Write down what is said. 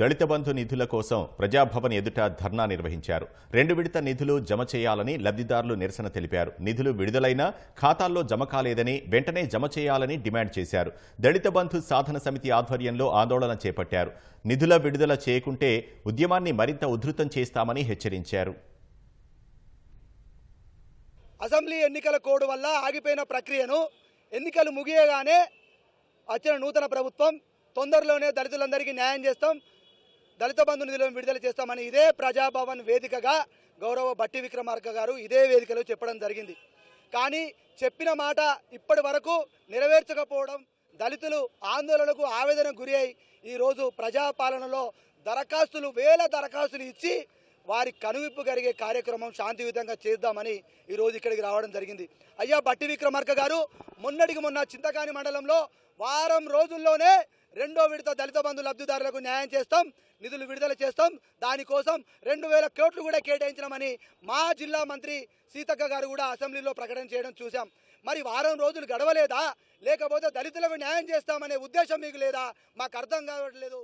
దళిత బంధు నిధుల కోసం ప్రజాభవన్ ఎదుట ధర్నా నిర్వహించారు. రెండు విడత నిధులు జమ చేయాలని లబ్ధిదారులు నిరసన తెలిపారు. నిధులు విడుదలైనా ఖాతాల్లో జమ కాలేదని వెంటనే జమ చేయాలని డిమాండ్ చేశారు. దళిత బంధు సాధన సమితి ఆధ్వర్యంలో ఆందోళన చేపట్టారు. నిధుల విడుదల చేయకుంటే ఉద్యమాన్ని మరింత ఉధృతం చేస్తామని హెచ్చరించారు. అసెంబ్లీ ఎన్నికల కోడ్ వల్ల ఆగిపోయిన ప్రక్రియను ఎన్నికలు ముగియగానే వచ్చిన నూతన ప్రభుత్వం తొందరలోనే దళితులందరికీ న్యాయం చేస్తాం. దళిత బంధు నిధులను విడుదల చేస్తామని ఇదే ప్రజాభవన్ వేదికగా గౌరవ బట్టి విక్రమార్క గారు ఇదే వేదికలో చెప్పడం జరిగింది. కానీ చెప్పిన మాట ఇప్పటి వరకు నెరవేర్చకపోవడం దళితులు ఆందోళనకు ఆవేదనకు గురి అయి ఈరోజు ప్రజాపాలనలో దరఖాస్తులు వేల దరఖాస్తులు ఇచ్చి వారి కనువిప్పు కలిగే కార్యక్రమం శాంతియుతంగా చేద్దామని ఈరోజు ఇక్కడికి రావడం జరిగింది. అయ్యా బట్టి విక్రమార్క గారు మొన్నటికి మొన్న చింతకాని మండలంలో వారం రోజుల్లోనే రెండో విడత దళిత బంధు లబ్ధిదారులకు న్యాయం చేస్తాం నిధులు విడుదల చేస్తాం. దానికోసం రెండు వేల కోట్లు కూడా కేటాయించడమని మా జిల్లా మంత్రి సీతక్క గారు కూడా అసెంబ్లీలో ప్రకటన చేయడం చూశాం. మరి వారం రోజులు గడవలేదా? లేకపోతే దళితులకు న్యాయం చేస్తామనే ఉద్దేశం మీకు లేదా? మాకు అర్థం కావట్లేదు.